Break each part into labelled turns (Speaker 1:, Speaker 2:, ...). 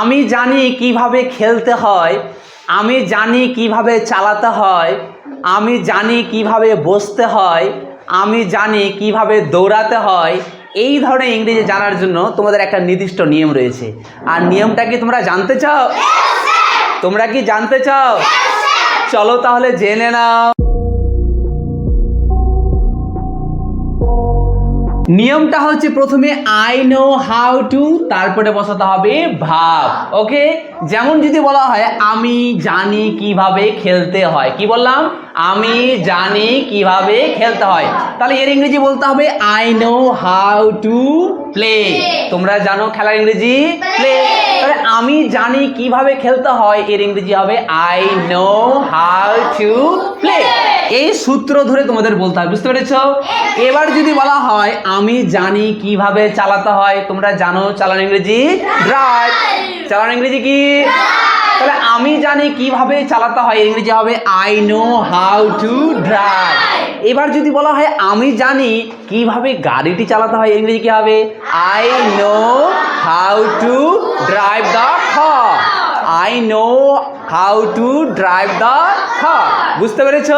Speaker 1: আমি জানি কীভাবে খেলতে হয় আমি জানি কীভাবে চালাতে হয় আমি জানি কীভাবে বসতে হয় আমি জানি কীভাবে দৌড়াতে হয় এই ধরনের ইংরেজি জানার জন্য তোমাদের একটা নির্দিষ্ট নিয়ম রয়েছে। আর নিয়মটা কি তোমরা জানতে চাও? তোমরা কি জানতে চাও? চলো তাহলে জেনে নাও। নিয়মটা হচ্ছে প্রথমে আই নো হাউ টু তারপরে বসাতে হবে ভাব ওকে? যেমন যদি বলা হয় আমি জানি কীভাবে খেলতে হয়। কি বললাম? আমি জানি কীভাবে খেলতে হয়। তাহলে এর ইংরেজি বলতে হবে I know how to play তোমরা জানো খেলার ইংরেজি? প্লে তাহলে আমি জানি কীভাবে খেলতে হয় এর ইংরেজি হবে I know how to play এই সূত্র ধরে তোমাদের বলতে হবে বুঝতে পেরেছ? এবার যদি বলা হয় আমি জানি কীভাবে চালাতে হয় তোমরা জানো চালান ইংরেজি? ড্রাইভ চালান ইংরেজি কি? তাহলে আমি জানি কীভাবে চালাতে হয় ইংরেজি হবে I know how to drive এবার যদি বলা হয় আমি জানি কীভাবে গাড়িটি চালাতে হয় ইংরেজি কি হবে? I know how to drive the I know how to drive the car বুঝতে পেরেছ?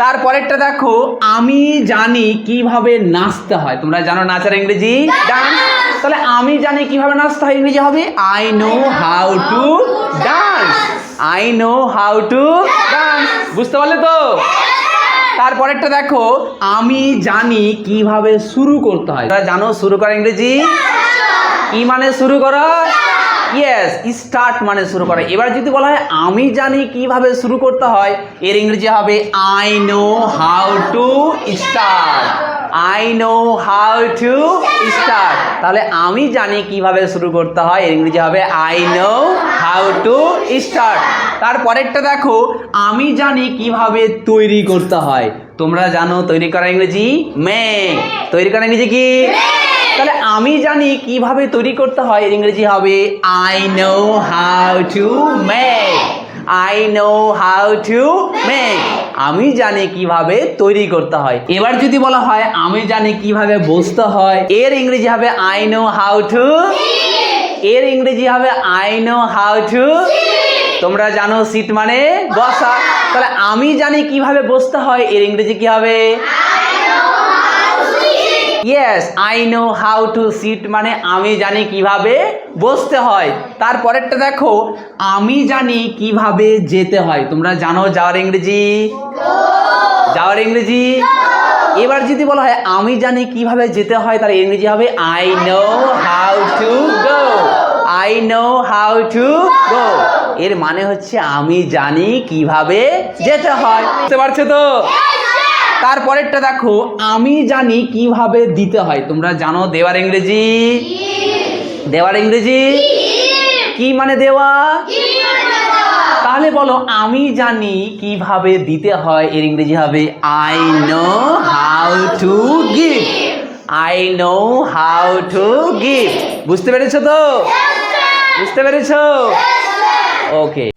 Speaker 1: তারপরেরটা দেখো, আমি জানি কীভাবে নাচতে হয়। তোমরা জানো নাচার ইংরেজি? ডান্স তাহলে আমি জানি কীভাবে নাচতে হয় ইংরেজি হবে? I know how to dance I know how to dance বুঝতে পারলে তো? তারপরেরটা দেখো, আমি জানি কীভাবে শুরু করতে হয়। তোমরা জানো শুরু করা ইংরেজি? কি মানে শুরু করা? ইয়েস স্টার্ট মানে শুরু করা। এবার যদি বলা হয়, আমি জানি কীভাবে শুরু করতে হয়, এর ইংরেজি হবে I know how to start I know how to start তাহলে আমি জানি কীভাবে শুরু করতে হয়, এর ইংরেজি হবে I know how to start তারপরেরটা দেখো, আমি জানি কীভাবে তৈরি করতে হয়। তোমরা জানো তৈরি করা ইংরেজি মেক তৈরি করা ইংরেজি কি? তাহলে আমি জানি কীভাবে তৈরি করতে হয় এর ইংরেজি হবে I know how to make I know how to make আমি জানি কীভাবে তৈরি করতে হয়। এবার যদি বলা হয় আমি জানি কীভাবে বসতে হয় এর ইংরেজি হবে আই নো হাউ টু এর ইংরেজি হবে আই নো হাউ টু তোমরা জানো সিট মানে বসা তাহলে আমি জানি কীভাবে বসতে হয় এর ইংরেজি কি হবে? Yes I know how to sit মানে আমি জানি কীভাবে বসতে হয়। তারপরেরটা দেখো, আমি জানি কীভাবে যেতে হয়। তোমরা জানো যাওয়ার ইংরেজি? যাওয়ার ইংরেজি? এবার যদি বলা হয়, আমি জানি কীভাবে যেতে হয় তার ইংরেজি হবে I know how to go I know how to go এর মানে হচ্ছে, আমি জানি কীভাবে যেতে হয়। বুঝতে পারছ তো? তারপরেরটা দেখো আমি জানি কীভাবে দিতে হয়। তোমরা জানো দেওয়ার ইংরেজি? দেওয়ার ইংরেজি? কি? মানে দেওয়া? তাহলে বলো আমি জানি কীভাবে দিতে হয়। এর ইংরেজি হবে I know how to give I know how to give বুঝতে পেরেছ তো? বুঝতে পেরেছ? ওকে